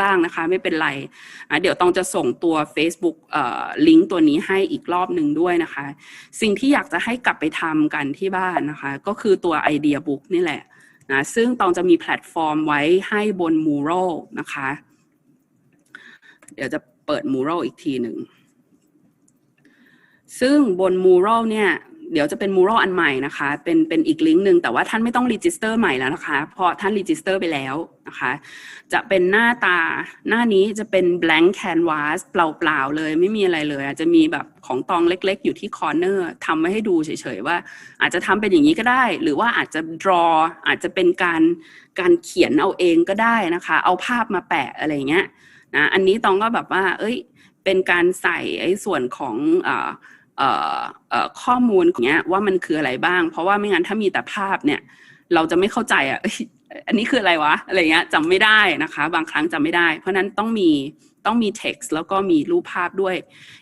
บ้างนะคะ ไม่เป็นไรเดี๋ยวต้องจะส่งตัว Facebook ลิงก์ตัวนี้ให้อีกรอบหนึ่งด้วยนะคะ สิ่งที่อยากจะให้กลับไปทำกันที่บ้านนะคะ ก็คือตัวไอเดียบุ๊กนี่แหละนะซึ่งตองจะมีแพลตฟอร์มไว้ให้บน Mural นะคะ เดี๋ยวจะเปิด Mural อีกทีหนึ่งซึ่งบน Mural เนี่ย เดี๋ยวจะเป็น Mural อันใหม่นะคะ เป็นเป็นอีกลิงก์หนึ่งแต่ว่าท่านไม่ต้องรีจิสเตอร์ใหม่แล้วนะคะ เพราะท่านรีจิสเตอร์ไปแล้วนะคะ จะเป็นหน้าตาหน้านี้จะเป็น blank canvas เปล่าๆเลย ไม่มีอะไรเลย อาจจะมีแบบของตองเล็กๆ อยู่ที่คอร์เนอร์ทำไว้ให้ดูเฉยๆว่า อาจจะทำเป็นอย่างนี้ก็ได้ หรือว่าอาจจะ draw อาจจะเป็นการการเขียนเอาเองก็ได้นะคะ เอาภาพมาแปะอะไรเงี้ยนะอันนี้ตองก็แบบว่า เอ้ย เป็นการใส่ไอ้ส่วนของอ่อเอ่อเอ่อ ข้อมูลอย่างเงี้ยว่ามันคืออะไรบ้าง เพราะว่าไม่งั้นถ้ามีแต่ภาพเนี่ยเราจะไม่เข้าใจอะอันนี้คืออะไรวะอะไรเงี้ยจำไม่ได้นะคะ บางครั้งจำไม่ได้ เพราะฉะนั้นต้องมีต้องมี text แล้วก็มีรูปภาพด้วย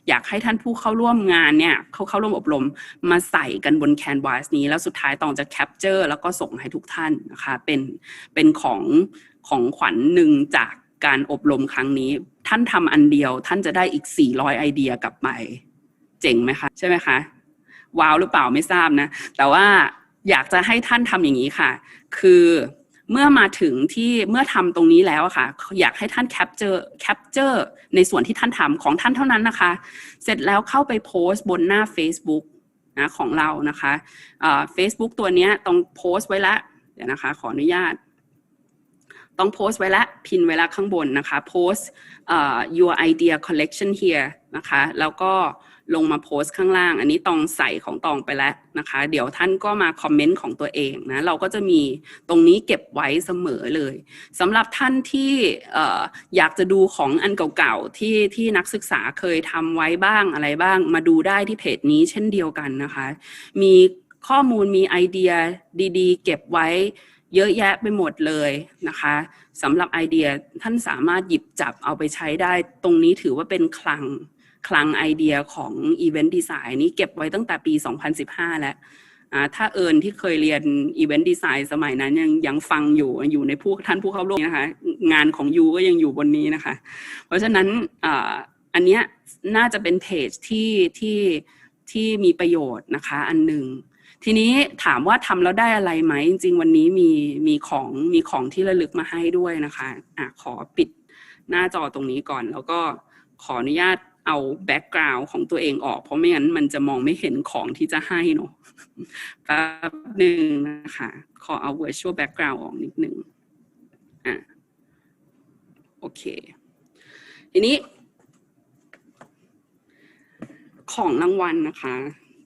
อยากให้ท่านผู้เข้าร่วมงานเนี่ยเขาเข้าร่วมอบรมมาใส่กันบน canvas นี้ แล้วสุดท้ายตองจะ capture แล้วก็ส่งให้ทุกท่านนะคะเป็นเป็นของของขวัญหนึ่งจากการอบรมครั้งนี้ ท่านทำอันเดียว ท่านจะได้อีก 400 ไอเดียกลับไป เจ๋งไหมคะใช่ไหมคะว้าวหรือเปล่าไม่ทราบนะ แต่ว่าอยากจะให้ท่านทำอย่างนี้ค่ะ คือเมื่อมาถึงที่เมื่อทำตรงนี้แล้วค่ะ อยากให้ท่านแคปเจอร์แคปเจอร์ในส่วนที่ท่านทำของท่านเท่านั้นนะคะ เสร็จแล้วเข้าไปโพสต์บนหน้า Facebook นะของเรานะคะเฟซบุ๊กตัวนี้ต้องโพสต์ไว้แล้วเดี๋ยวนะคะ ขออนุญาต ต้องโพสต์ไว้แล้วพินไว้แล้วข้างบนนะคะโพสต์ your idea collection here นะคะ แล้วก็ ลงมาโพสต์ข้างล่าง อันนี้ตองใส่ของตองไปแล้วนะคะ เดี๋ยวท่านก็มาคอมเมนต์ของตัวเองนะเราก็จะมีตรงนี้เก็บไว้เสมอเลยสำหรับท่านที่อยากจะดูของอันเก่าๆที่ที่นักศึกษาเคยทำไว้บ้างอะไรบ้าง มาดูได้ที่เพจนี้เช่นเดียวกันนะคะ มีข้อมูลมีไอเดียดีๆ เก็บไว้เยอะแยะไปหมดเลยนะคะสำหรับไอเดียท่านสามารถหยิบจับเอาไปใช้ได้ ตรงนี้ถือว่าเป็นคลัง คลังไอเดียของ Event Design นี้เก็บไว้ตั้งแต่ปี 2015 แล้วถ้าเอิญที่เคยเรียน Event Design สมัยนั้นยังยังฟังอยู่อยู่ในผู้ท่านผู้เข้าร่วมนะคะงานของยูก็ยังอยู่บนนี้นะคะ เพราะฉะนั้นอันเนี้ยน่าจะเป็นเพจที่ที่ที่มีประโยชน์นะคะอันหนึ่งทีนี้ถามว่าทำแล้วได้อะไรไหมจริงวันนี้มีมีของมีของที่ระลึกมาให้ด้วยนะคะอะขอปิดหน้าจอตรงนี้ก่อน แล้วก็ขออนุญาต เอาแบ็กกราวน์ของตัวเองออก เพราะไม่งั้นมันจะมองไม่เห็นของที่จะให้เนาะแป๊บหนึ่งนะคะขอเอา virtual background ออกนิดหนึ่งอะโอเค ทีนี้ ของรางวัลนะคะ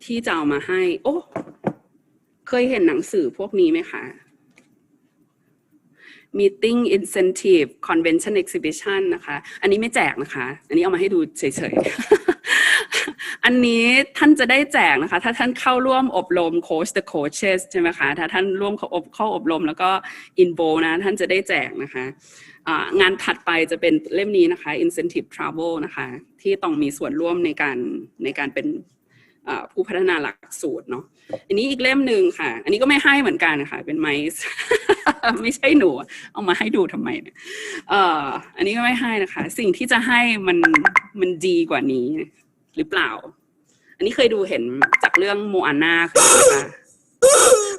ที่จะเอามาให้ โอ้ เคยเห็นหนังสือพวกนี้ไหมคะ meeting incentive convention exhibition นะคะ อันนี้ไม่แจกนะคะ อันนี้เอามาให้ดูเฉยๆ อันนี้ท่านจะได้แจกนะคะ ถ้าท่านเข้าร่วมอบรม coach the coaches ใช่ไหมคะ ถ้าท่านร่วมเข้าอบเข้าอบรมแล้วก็ invo นะท่านจะได้แจกนะคะงานถัดไปจะเป็นเล่มนี้นะคะ incentive travel นะคะ ที่ต้องมีส่วนร่วมในการในการเป็น ผู้พัฒนาหลักสูตรเนาะอันนี้อีกเล่มหนึ่งค่ะ อันนี้ก็ไม่ให้เหมือนกันนะคะเป็นไมซ์ไม่ใช่หนู เอามาให้ดูทำไมเนี่ยเอ่ออันนี้ก็ไม่ให้นะคะ สิ่งที่จะให้มันมันดีกว่านี้ หรือเปล่า อันนี้เคยดูเห็นจากเรื่องโมอาน่าค่ะ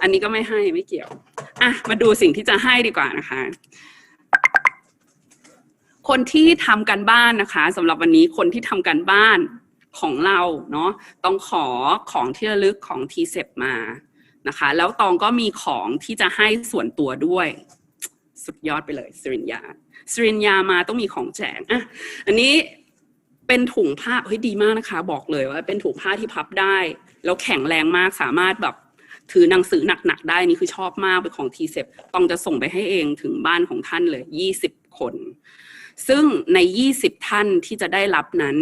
อันนี้ก็ไม่ให้ไม่เกี่ยวอะมาดูสิ่งที่จะให้ดีกว่านะคะคนที่ทำกันบ้านนะคะสำหรับวันนี้คนที่ทำกันบ้าน ของเราเนาะต้องขอของที่ระลึกของทีเซมานะคะ แล้วตองก็มีของที่จะให้ส่วนตัวด้วย สุดยอดไปเลยสริญญาสริญญามาต้องมีของแจกอะอันนี้เป็นถุงผ้าเฮ้ยดีมากนะคะ บอกเลยว่า เป็นถุงผ้าที่พับได้ แล้วแข็งแรงมากสามารถแบบถือหนังสือหนักๆได้นี่คือชอบมากเป็นของทีเซต้องจะส่งไปให้เองถึงบ้านของท่านเลยยี่สิบคน ซึ่งในยี่สิบท่านที่จะได้รับนั้น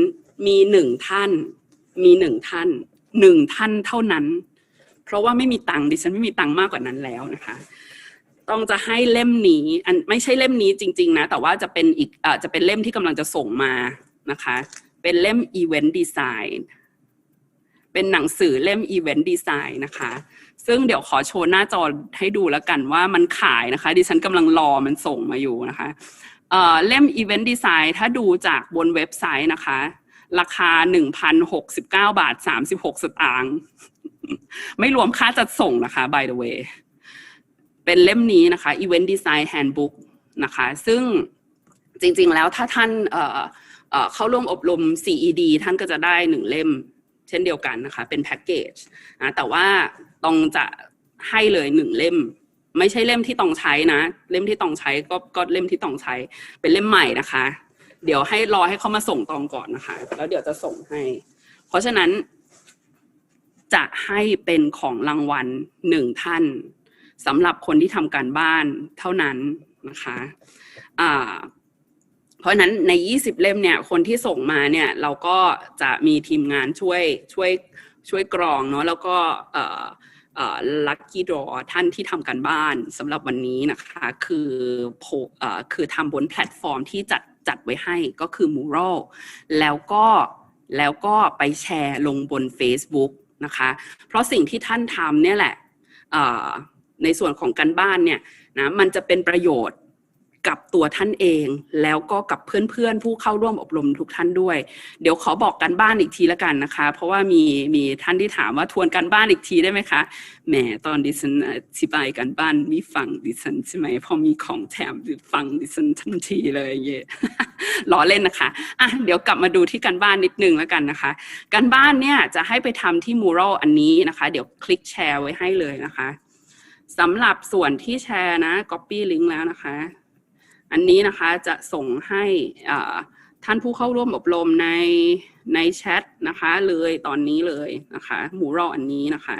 มีหนึ่งท่าน มีหนึ่งท่านหนึ่งท่านเท่านั้น เพราะว่าไม่มีตังค์ดิฉันไม่มีตังค์มากกว่านั้นแล้วนะคะ ต้องจะให้เล่มนี้อันไม่ใช่เล่มนี้จริง ๆ นะ แต่ว่าจะเป็นอีกอจะเป็นเล่มที่กำลังจะส่งมานะคะ เป็นเล่ม Event Design เป็นหนังสือเล่ม Event Design นะคะ ซึ่งเดี๋ยวขอโชว์หน้าจอให้ดูแล้วกันว่ามันขายนะคะ ดิฉันกำลังรอมันส่งมาอยู่นะคะเอ่อเล่ม Event Design ถ้าดูจากบนเว็บไซต์นะคะ ราคา 1,069 บาท 36 สตางค์ไม่รวมค่าจัดส่งนะคะ by the way เป็นเล่มนี้นะคะ Event Design Handbook นะคะ ซึ่งจริงๆแล้วถ้าท่านเเเข้าร่วมอบรม CED ท่านก็จะได้หนึ่งเล่มเช่นเดียวกันนะคะ เป็นแพ็กเกจนะแต่ว่าต้องจะให้เลยหนึ่งเล่ม ไม่ใช่เล่มที่ต้องใช้นะ เล่มที่ต้องใช้ก็ก็เล่มที่ต้องใช้ เป็นเล่มใหม่นะคะ เดี๋ยวให้รอให้เขามาส่งตองก่อนนะคะ แล้วเดี๋ยวจะส่งให้ เพราะฉะนั้น จะให้เป็นของรางวัลหนึ่งท่านสำหรับคนที่ทำการบ้านเท่านั้นนะคะอ่าเพราะนั้นใน 20 เล่มเนี่ย คนที่ส่งมาเนี่ย เราก็จะมีทีมงานช่วยช่วยช่วยกรองเนาะแล้วก็ลัคกี้ดอท่านที่ทำการบ้านสำหรับวันนี้นะคะ คือโพเอ่อคือทำบนแพลตฟอร์มที่จัด จัดไว้ให้ก็คือมูรัลแล้วก็แล้วก็ไปแชร์ลงบน Facebook นะคะ เพราะสิ่งที่ท่านทำเนี่ยแหละในส่วนของการบ้านเนี่ยนะมันจะเป็นประโยชน์ กับตัวท่านเอง แล้วก็กับเพื่อนๆ ผู้เข้าร่วมอบรมทุกท่านด้วย เดี๋ยวขอบอกกันบ้านอีกทีละกันนะคะ เพราะว่ามีมีท่านที่ถามว่าทวนกันบ้านอีกทีได้ไหมคะแหมตอนดิฉันอธิบายกันบ้านมีฟังดิฉันใช่ไหมพอมีของแถมฟังดิฉันทันทีเลยเย่ล้อเล่นนะคะอะเดี๋ยวกลับมาดูที่กันบ้านนิดนึงแล้วกันนะคะการบ้านเนี่ยจะให้ไปทำที่มูรัลอันนี้นะคะ เดี๋ยวคลิกแชร์ไว้ให้เลยนะคะสำหรับส่วนที่แชร์นะ Copy Link แล้วนะคะ อันนี้นะคะจะส่งให้ท่านผู้เข้าร่วมอบรมในในแชทนะคะเลยตอนนี้เลยนะคะหมูรัลอันนี้นะคะ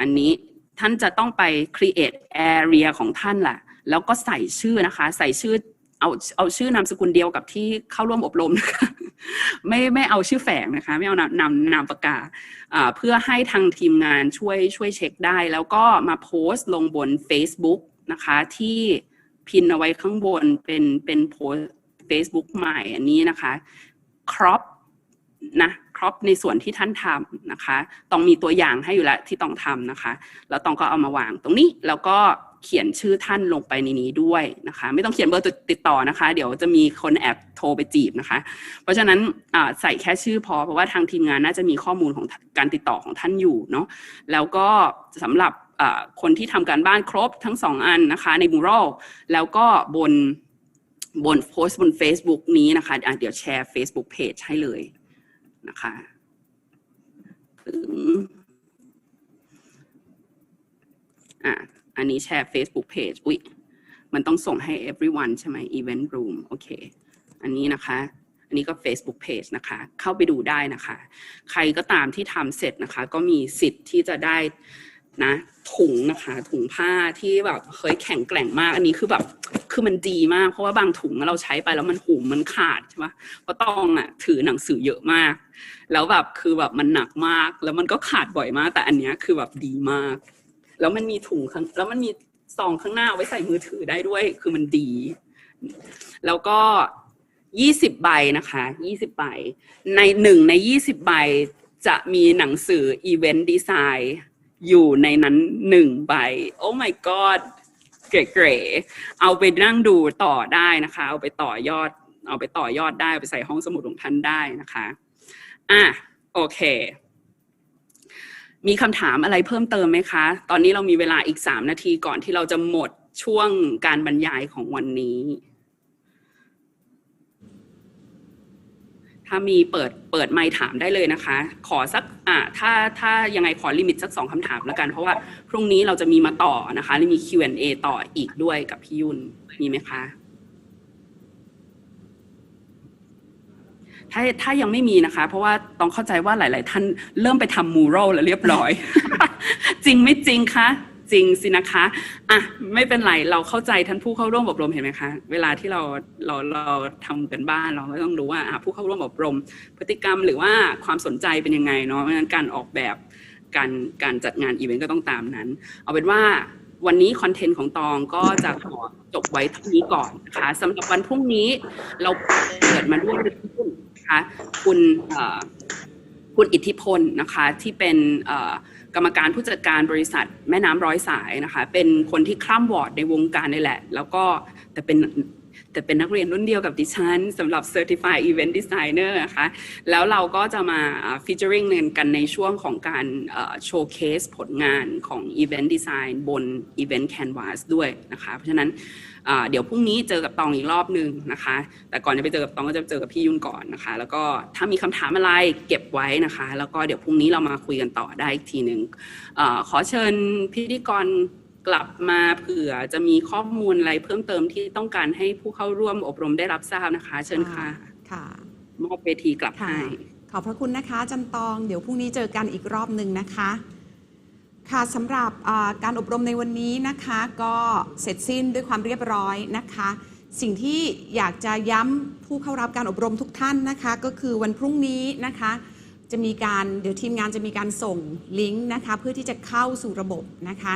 อันนี้ท่านจะต้องไป create area ของท่านแหละแล้วก็ใส่ชื่อนะคะ ใส่ชื่อเอาเอาชื่อนามสกุลเดียวกับที่เข้าร่วมอบรมนะคะไม่ไม่เอาชื่อแฝงนะคะ ไม่เอานามนามนามปากกาอ่าเพื่อให้ทางทีมงานช่วยช่วยเช็คได้ แล้วก็มาโพสต์ลงบน Facebook นะคะที่ พินเอาไว้ข้างบนเป็นเป็นโพสต์ Facebook ใหม่อันนี้นะคะครอปนะครอปในส่วนที่ท่านทำนะคะ ต้องมีตัวอย่างให้อยู่แล้วที่ต้องทำนะคะ แล้วต้องก็เอามาวางตรงนี้แล้วก็เขียนชื่อท่านลงไปในนี้ด้วยนะคะ ไม่ต้องเขียนเบอร์ติดต่อนะคะ เดี๋ยวจะมีคนแอบโทรไปจีบนะคะ เพราะฉะนั้นใส่แค่ชื่อพอเพราะว่าทางทีมงานน่าจะมีข้อมูลของการติดต่อของท่านอยู่เนาะแล้วก็สำหรับ คนที่ทำการบ้านครบทั้งสองอันนะคะในมูรัลแล้วก็บนบนโพสต์บน Facebook นี้นะคะะเดี๋ยวแชร์ Facebook Page ให้เลยนะคะถึงอะอันนี้แชร์ Facebook Page อุ๊ยมันต้องส่งให้ everyone ใช่ไหม event room โอเค อันนี้นะคะ อันนี้ก็ Facebook Page นะคะ เข้าไปดูได้นะคะ ใครก็ตามที่ทำเสร็จนะคะ ก็มีสิทธิ์ที่จะได้ นะถุงนะคะถุงผ้าที่แบบเฮ้ยแข็งแกร่งมาก อันนี้คือแบบคือมันดีมาก เพราะว่าบางถุงเราใช้ไปแล้วมันหุมมันขาดใช่ปะเพราะต้องอะถือหนังสือเยอะมาก แล้วแบบคือแบบมันหนักมาก แล้วมันก็ขาดบ่อยมาก แต่อันเนี้ยคือแบบดีมาก แล้วมันมีถุงข้างแล้วมันมีซองข้างหน้าไว้ใส่มือถือได้ด้วย คือมันดี แล้วก็ยี่สิบใบนะคะยี่สิบใบในหนึ่งในยี่สิบใบจะมีหนังสือ Event Design อยู่ในนั้นหนึ่งใบ โอ้ my god เก๋ๆเอาไปนั่งดูต่อได้นะคะ เอาไปต่อยอด เอาไปต่อยอดได้เอาไปใส่ห้องสมุดของท่านได้นะคะอะโอเค มีคำถามอะไรเพิ่มเติมไหมคะ ตอนนี้เรามีเวลาอีกสามนาทีก่อนที่เราจะหมดช่วงการบรรยายของวันนี้ ถ้ามีเปิดเปิดไมค์ถามได้เลยนะคะ ขอสักอ่าถ้าถ้ายังไงขอลิมิตสักสองคำถามแล้วกัน เพราะว่าพรุ่งนี้เราจะมีมาต่อนะคะและมี Q&A ต่ออีกด้วยกับพี่ยุนมีไหมคะ ถ้าถ้ายังไม่มีนะคะ เพราะว่าต้องเข้าใจว่าหลาย ๆ ท่านเริ่มไปทำมูรัลแล้วเรียบร้อย จริงไม่จริงคะ จริงสินะคะอะไม่เป็นไรเราเข้าใจท่านผู้เข้าร่วมอบรมเห็นไหมคะเวลาที่เราเราเราทำกันบ้านเราก็ต้องรู้ว่าผู้เข้าร่วมอบรม พฤติกรรมหรือว่าความสนใจเป็นยังไงเนาะเพราะฉะนั้นการออกแบบการการจัดงานอีเวนต์ก็ต้องตามนั้น เอาเป็นว่าวันนี้คอนเทนต์ของตองก็จะขอจบไว้เท่านี้ก่อนนะคะสำหรับวันพรุ่งนี้เราเปิดมาด้วยคุณนะคะคุณคุณอิทธิพลนะคะที่เป็น กรรมการผู้จัดการบริษัทแม่น้ำร้อยสายนะคะ เป็นคนที่คล่ำวอร์ดในวงการนี่แหละ แล้วก็แต่เป็น แต่เป็นนักเรียนรุ่นเดียวกับดิฉันสำหรับ Certified Event Designer นะคะแล้วเราก็จะมา featuring กันในช่วงของการโชว์เคสผลงานของ Event Design บน Event Canvas ด้วยนะคะ เพราะฉะนั้นเดี๋ยวพรุ่งนี้เจอกับตองอีกรอบหนึ่งนะคะ แต่ก่อนจะไปเจอกับตองก็จะเจอกับพี่ยุ่นก่อนนะคะ แล้วก็ถ้ามีคำถามอะไรเก็บไว้นะคะ แล้วก็เดี๋ยวพรุ่งนี้เรามาคุยกันต่อได้อีกทีหนึ่งอขอเชิญพิธีกร กลับมาเผื่อจะมีข้อมูลอะไรเพิ่มเติมที่ต้องการให้ผู้เข้าร่วมอบรมได้รับทราบนะคะ เชิญค่ะค่ะมอบเวทีกลับค่ะให้ขอบพระคุณนะคะอาจันตอง เดี๋ยวพรุ่งนี้เจอกันอีกรอบหนึ่งนะคะ ค่ะสำหรับอ่าการอบรมในวันนี้นะคะ ก็เสร็จสิ้นด้วยความเรียบร้อยนะคะ สิ่งที่อยากจะย้ำผู้เข้ารับการอบรมทุกท่านนะคะ ก็คือวันพรุ่งนี้นะคะ จะมีการเดี๋ยวทีมงานจะมีการส่งลิงก์นะคะ เพื่อที่จะเข้าสู่ระบบนะคะ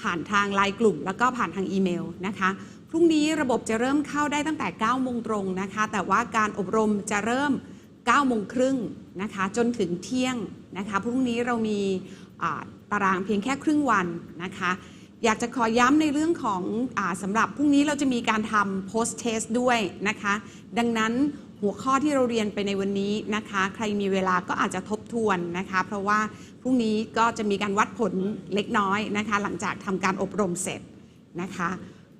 ผ่านทางไลน์กลุ่ม แล้วก็ผ่านทางอีเมลนะคะพรุ่งนี้ระบบจะเริ่มเข้าได้ตั้งแต่ 9 โมงตรงนะคะ แต่ว่าการอบรมจะเริ่ม 9 โมงครึ่งนะคะ จนถึงเที่ยงนะคะพรุ่งนี้เรามีตารางเพียงแค่ครึ่งวันนะคะ อยากจะขอย้ำในเรื่องของอสำหรับพรุ่งนี้เราจะมีการทำ post test ด้วยนะคะ ดังนั้น หัวข้อที่เราเรียนไปในวันนี้นะคะ ใครมีเวลาก็อาจจะทบทวนนะคะ เพราะว่าพรุ่งนี้ก็จะมีการวัดผลเล็กน้อยนะคะ หลังจากทำการอบรมเสร็จนะคะ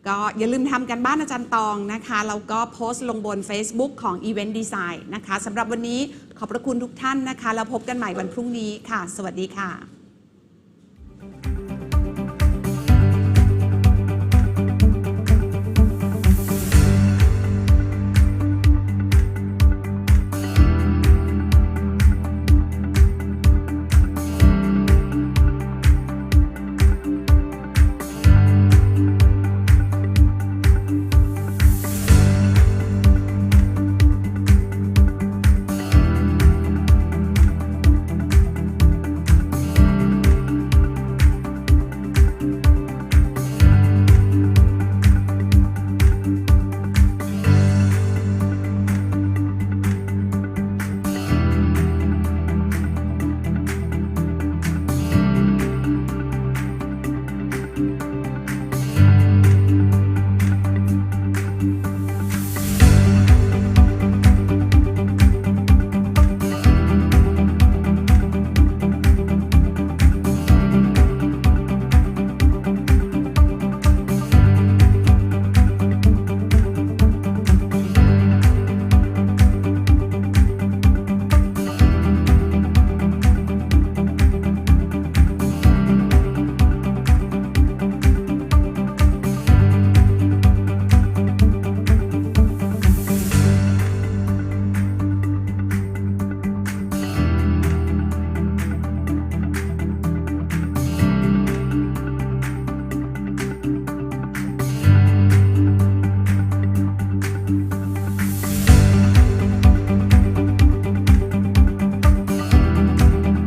ก็อย่าลืมทำกันบ้านอาจารย์ตองนะคะแล้วก็โพสต์ลงบน Facebook ของ Event Design นะคะสำหรับวันนี้ขอบพระคุณทุกท่านนะคะ แล้วพบกันใหม่วันพรุ่งนี้ค่ะ สวัสดีค่ะ